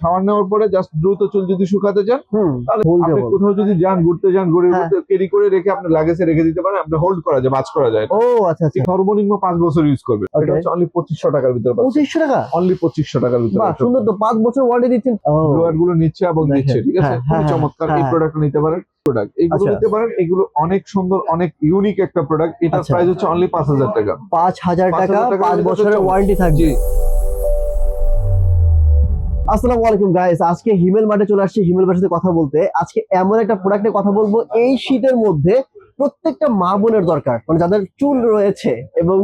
খাওয়ার নেওয়ার পরে জাস্ট দ্রুত চুল যদি শুকাতে চান তাহলে আপনি কোথাও যদি যান ঘুরতে যান ঘুরে হ্যাঁ। ক্যারি করে রেখে আপনি লাগেজে রেখে দিতে পারেন আপনি হোল্ড করা যায় বাজ করা যায়। ও আচ্ছা আচ্ছা। সর্বনিম্ন পাঁচ বছর ইউজ করবে। এটা হচ্ছে অনলি পঁচিশশো টাকার ভিতরে পঁচিশশো টাকা? অনলি পঁচিশশো টাকার ভিতরে বাহ সুন্দর তো পাঁচ বছর ওয়ারেন্টি দিচ্ছেন। ব্লোয়ারগুলো নিচ্ছে এবং। দিচ্ছে ঠিক আছে? হ্যাঁ, হ্যাঁ, চমৎকার। এই হ্যাঁ। প্রোডাক্ট নিতে পারেন প্রোডাক্ট এগুলো আচ্ছা। নিতে পারেন এগুলো অনেক সুন্দর অনেক ইউনিক একটা প্রোডাক্ট এটার আচ্ছা। প্রাইস হচ্ছে অনলি পাঁচ হাজার টাকা। পাঁচ হাজার টাকা হাজার পাঁচ বছরের ওয়ারেন্টি থাকবে। আসসালামু আলাইকুম গাইস আজকে হিমেল মাঠে চলে আসছি হিমেল মাঠের সাথে কথা বলতে। আজকে এমন একটা প্রোডাক্টে কথা বলব, এই শীতের মধ্যে প্রত্যেকটা মা বোনের দরকার। মানে যাদের চুল রয়েছে এবং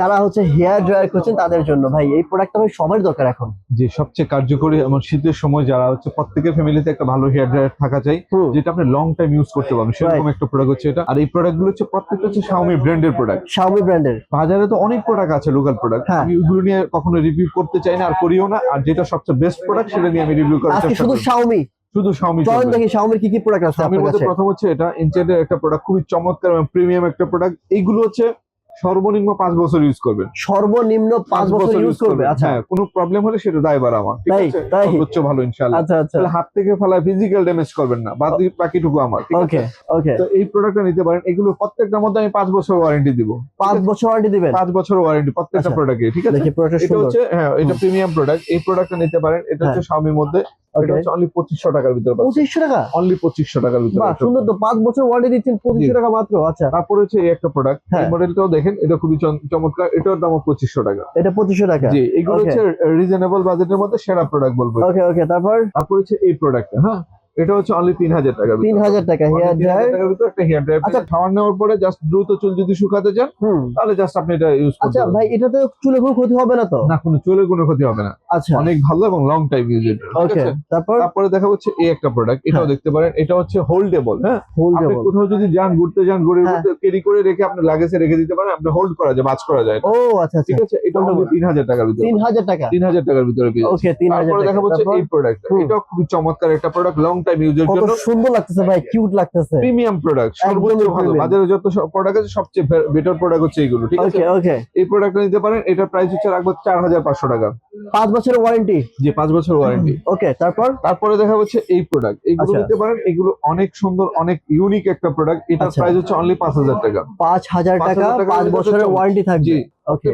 যারা হচ্ছে হেয়ার ড্রায়ার করছেন তাদের জন্য। ভাই এই প্রোডাক্টটা ভাই সবার দরকার এখন। যে সবচেয়ে কার্যকরী এমন শীতের সময় যারা হচ্ছে প্রত্যেকের ফ্যামিলিতে একটা ভালো হেয়ার ড্রায়ার থাকা চাই যেটা আপনি লং টাইম ইউজ করতে পারবেন। সেরকম একটা প্রোডাক্ট হচ্ছে এটা। আর এই প্রোডাক্টগুলো হচ্ছে প্রত্যেকটা হচ্ছে শাওমি ব্র্যান্ডের প্রোডাক্ট শাওমি ব্র্যান্ডের বাজারে তো অনেক প্রোডাক্ট আছে লোকাল প্রোডাক্ট হ্যাঁ। আমি ওইগুলো নিয়ে কখনো রিভিউ করতে চাই না আর করিও না। আর যেটা সবচেয়ে বেস্ট প্রোডাক্ট সেটা নিয়ে আমি রিভিউ করার চেষ্টা শুধু করি শাওমি শুধু শাওমি চলেন দেখি শাওমির কি কি প্রোডাক্ট আছে শাওমির আপনার মধ্যে কাছে। প্রথম হচ্ছে এটা ইনচেটের একটা প্রোডাক্ট খুবই চমৎকার এবং প্রিমিয়াম একটা প্রোডাক্ট এইগুলো হচ্ছে সর্বনিম্ন পাঁচ বছর ইউজ করবেন। সর্বনিম্ন পাঁচ বছর ইউজ করবে আচ্ছা। হ্যাঁ কোনো প্রবলেম হলে সেটা দায়বার আমার ঠিক তাই, আছে? সর্বোচ্চ ভালো ইনশাআল্লাহ। আচ্ছা আচ্ছা। হাত থেকে ফেলা ফিজিক্যাল ড্যামেজ করবেন না বাকি বাকিটুকু আমার ওকে ওকে তো এই প্রোডাক্টটা নিতে পারেন। এগুলো প্রত্যেকটার মধ্যে আমি পাঁচ বছর ওয়ারেন্টি দিব পাঁচ বছর ওয়ারেন্টি দিবেন? পাঁচ বছর ওয়ারেন্টি প্রত্যেকটা আচ্ছা। প্রোডাক্টে ঠিক আছে? এটা হচ্ছে হ্যাঁ এটা প্রিমিয়াম প্রোডাক্ট এই প্রোডাক্টটা নিতে পারেন। এটা হচ্ছে মধ্যে এটা ওকে হচ্ছে অনলি পঁচিশশো টাকার ভিতরে পঁচিশশো টাকা? অনলি পঁচিশশো টাকার ভিতরে সুন্দর তো পাঁচ বছর ওয়ারেন্টি দিচ্ছেন পঁচিশশো টাকা মাত্র আচ্ছা। তারপরে হচ্ছে এই একটা প্রোডাক্ট এই হ্যাঁ। মডেলটাও দেখেন এটা খুবই চম- চমৎকার এটার দাম পঁচিশশো টাকা। এটা পঁচিশশো টাকা? জি এগুলো হচ্ছে রিজনেবল বাজেটের মধ্যে সেরা প্রোডাক্ট বলব। ওকে ওকে তারপর? তারপর হচ্ছে এই প্রোডাক্টটা হ্যাঁ? এটা হচ্ছে অনলি তিন হাজার টাকা তিন হাজার টাকা হেয়ার ড্রায়ার? টাকার ভিতরে একটা হেয়ার ড্রায়ার আচ্ছা। খাওয়ার নেওয়ার পরে জাস্ট দ্রুত চুল যদি শুকাতে চান তাহলে জাস্ট আপনি এটা ইউজ করতে আচ্ছা ভাই এটাতে চুলে কোনো ক্ষতি হবে না তো? না কোনো চুলের কোনো ক্ষতি হবে না। আচ্ছা। অনেক ভালো এবং লং টাইম ইউজের ওকে তারপর? তারপরে দেখা হচ্ছে এই একটা প্রোডাক্ট এটাও হ্যাঁ। দেখতে পারেন এটা হচ্ছে হোল্ডেবল হ্যাঁ? হোল্ড আপনি কোথাও যদি যান ঘুরতে যান ঘুরে হ্যাঁ। ক্যারি করে রেখে আপনি লাগেজে রেখে দিতে পারেন আপনি হোল্ড করা যায় বাজ করা যায় ও আচ্ছা আচ্ছা। ঠিক আছে? এটা তিন হাজার টাকার ভিতরে। তিন হাজার টাকা? তিন হাজার টাকার ভিতরে ওকে তিন হাজার তারপরে টাকা। দেখা হচ্ছে এই প্রোডাক্ট। এটাও খুবই চমৎকার একটা প্রোডাক্ট লং টাইম ইউজের জন্য সুন্দর লাগতেছে ভাই কিউট লাগতেছে। প্রিমিয়াম প্রোডাক্ট সর্বোচ্চ ভালো। বাজারে যত প্রোডাক্ট আছে সবচেয়ে বেটার প্রোডাক্ট হচ্ছে এইগুলো ঠিক আছে? ওকে এই প্রোডাক্টটা নিতে পারেন এটার প্রাইস হচ্ছে রাখব চার হাজার পাঁচশো টাকা। পাঁচ বছরের ওয়ারেন্টি যে পাঁচ বছর ওয়ারেন্টি ওকে তারপর? তারপরে দেখা হচ্ছে এই প্রোডাক্ট এগুলো আচ্ছা। নিতে পারেন এগুলো অনেক সুন্দর অনেক ইউনিক একটা প্রোডাক্ট এটার আচ্ছা। প্রাইস হচ্ছে অনলি পাঁচ হাজার টাকা। পাঁচ হাজার টাকা হাজার পাঁচ ভিতরে বছরের ওয়ারেন্টি থাকবে। ওকে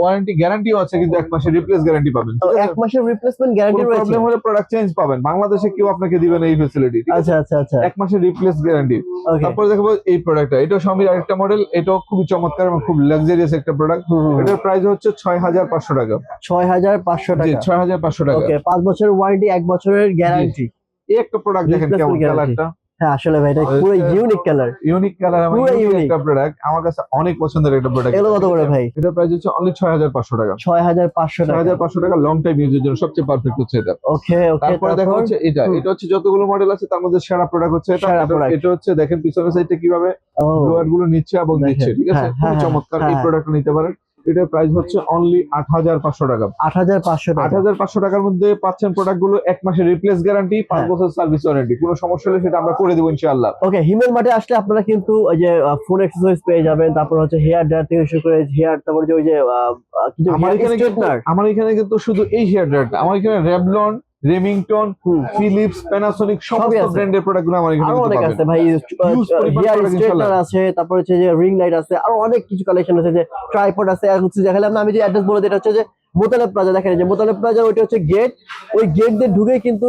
ওয়ারেন্টি গ্যারান্টিও আছে কিন্তু এক মাসের রিপ্লেস গ্যারান্টি পাবেন এক মাসের রিপ্লেসমেন্ট গ্যারান্টি রয়েছে। প্রবলেম হলে প্রোডাক্ট চেঞ্জ পাবেন। বাংলাদেশে কেউ আপনাকে দিবে না এই আচ্ছা আচ্ছা আচ্ছা। এক মাসের রিপ্লেস গ্যারান্টি তারপরে দেখব এই প্রোডাক্টটা এটা স্বামীর আরেকটা মডেল এটাও খুবই চমৎকার এবং খুব লাক্সারিয়াস একটা প্রোডাক্ট এটার প্রাইস হচ্ছে ছয় হাজার পাঁচশো টাকা। ছয় হাজার পাঁচশো টাকা। ছয় হাজার পাঁচশো টাকা। ওকে পাঁচ বছরের ওয়ারেন্টি এক বছরের গ্যারান্টি এই একটা প্রোডাক্ট দেখেন কেমন। কালারটা হ্যাঁ আসলে ভাই এটা পুরো ইউনিক কালার ইউনিক কালার পুরো ইউনিক একটা প্রোডাক্ট আমার কাছে অনেক পছন্দের একটা প্রোডাক্ট এগুলো কত করে ভাই? এটার প্রাইস হচ্ছে অনলি ছয় হাজার পাঁচশো টাকা। ছয় হাজার পাঁচশো ছয় টাকা। হাজার পাঁচশো টাকা লং টাইম ইউজের জন্য সবচেয়ে পারফেক্ট হচ্ছে এটা। ওকে ওকে তারপরে দেখা হচ্ছে এটা। এটা হচ্ছে যতগুলো মডেল আছে তার মধ্যে সেরা প্রোডাক্ট হচ্ছে এটা। এটা- হচ্ছে দেখেন পিছনের সাইডটা কীভাবে ব্লোয়ারগুলো নিচ্ছে এবং। দিচ্ছে ঠিক আছে? হ্যাঁ, খুবই হ্যাঁ, চমৎকার এই হ্যাঁ। প্রোডাক্ট নিতে পারেন। এটার প্রাইস হচ্ছে অনলি আট হাজার পাঁচশো টাকা আট হাজার পাঁচশো আট হাজার পাঁচশো টাকার মধ্যে পাচ্ছেন প্রোডাক্টগুলো এক মাসের রিপ্লেস গ্যারান্টি পাঁচ হ্যাঁ। বছর সার্ভিস ওয়ারেন্টি কোনো সমস্যা হলে সেটা আমরা করে দেবো ইনশাআল্লাহ ওকে হিমেল মাঠে আসলে আপনারা কিন্তু ওই যে ফোন এক্সারসাইজ পেয়ে যাবেন তারপর হচ্ছে হেয়ার ড্রায়ার থেকে শুরু করে হেয়ার তারপর যে ওই যে আমার এখানে। আমার এখানে কিন্তু শুধু এই হেয়ার ড্রায়ারটা আমার এখানে রেভলন রেমিংটন ফিলিপস প্যানাসোনিক সমস্ত ব্র্যান্ডের প্রোডাক্টগুলো আমার এখানে আরও অনেক পাবেন। আছে ভাই হেয়ার স্ট্রেটনার আছে তারপর হচ্ছে যে রিং লাইট আছে আরও অনেক কিছু কালেকশন আছে যে ট্রাইপড আছে। আর হচ্ছে দেখালাম না আমি যে অ্যাড্রেস বলে দিই, এটা হচ্ছে যে মোতালেব প্লাজা দেখেন যে মোতালেব প্লাজা ওইটা হচ্ছে গেট ওই গেট দিয়ে ঢুকে কিন্তু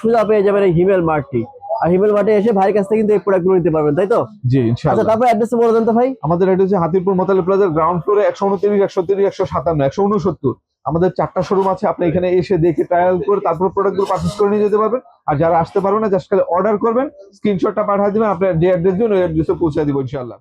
সোজা পেয়ে যাবেন এই হিমেল মার্টটি আর হিমেল মার্টে এসে ভাইয়ের কাছ থেকে কিন্তু এই প্রোডাক্টগুলো নিতে পারবেন তাই তো? জি আচ্ছা তারপর অ্যাড্রেস বলে দেন তো ভাই। আমাদের হচ্ছে হাতিরপুর মোতালে প্লাজার গ্রাউন্ড ফ্লোরে একশো উনত্রিশ একশো তিরিশ একশো সাতান্ন একশো উনসত্তর। আমাদের চারটা শোরুম আছে, আপনি এখানে এসে দেখে ট্রায়াল করে তারপর প্রোডাক্টগুলো পারচেস করে নিয়ে যেতে পারবেন। আর যারা আসতে পারবেন না জাস্ট খালি অর্ডার করবেন স্ক্রিনশটটা পাঠিয়ে দিবেন, আপনার যে অ্যাড্রেস দিন ওই অ্যাড্রেসে পৌঁছে দিব, ইনশাআল্লাহ।